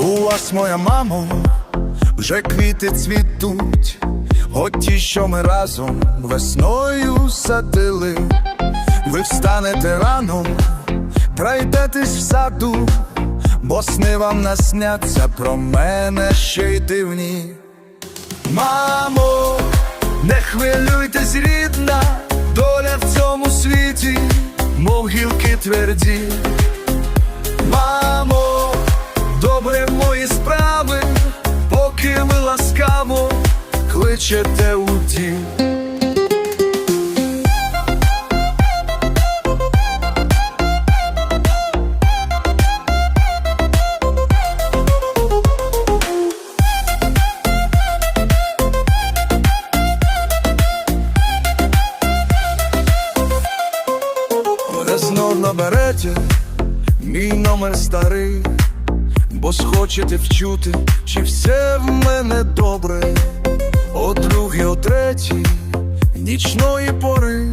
вас, моя мамо, вже квіти цвітуть, от ті, що ми разом весною садили. Ви встанете рано, пройдетесь в саду, бо сни вам насняться про мене ще й дивні. Мамо, не хвилюйтесь, рідна, доля в цьому світі, мов гілки тверді. Мамо, мої справи, поки ви ласкаво кличете у дім. Везно наберете мій номер старий, бо схочете вчути, чи все в мене добре. О другій, о третій, нічної пори,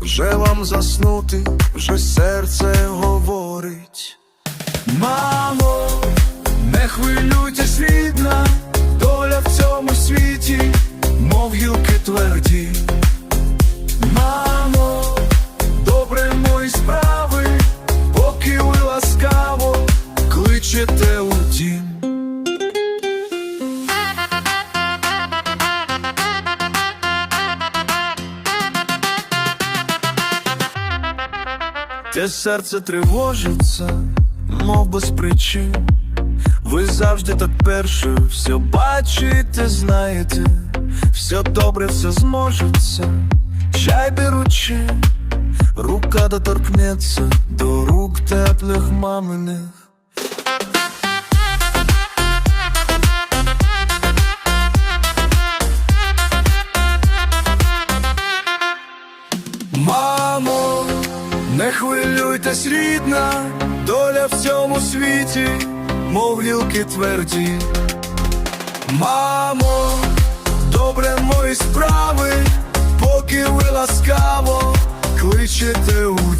вже вам заснути, вже серце говорить. Мамо, не хвилюйтесь, рідна, дім. Те серце тривожиться, мов без причин. Ви завжди так перше, все бачите, знаєте, все добре, все зможеться, чай беручи, рука доторкнеться до рук теплих маминих. Хвилюйтесь, рідна, доля в цьому світі, мов гілки тверді. Мамо, добре мої справи, поки ви ласкаво кличете у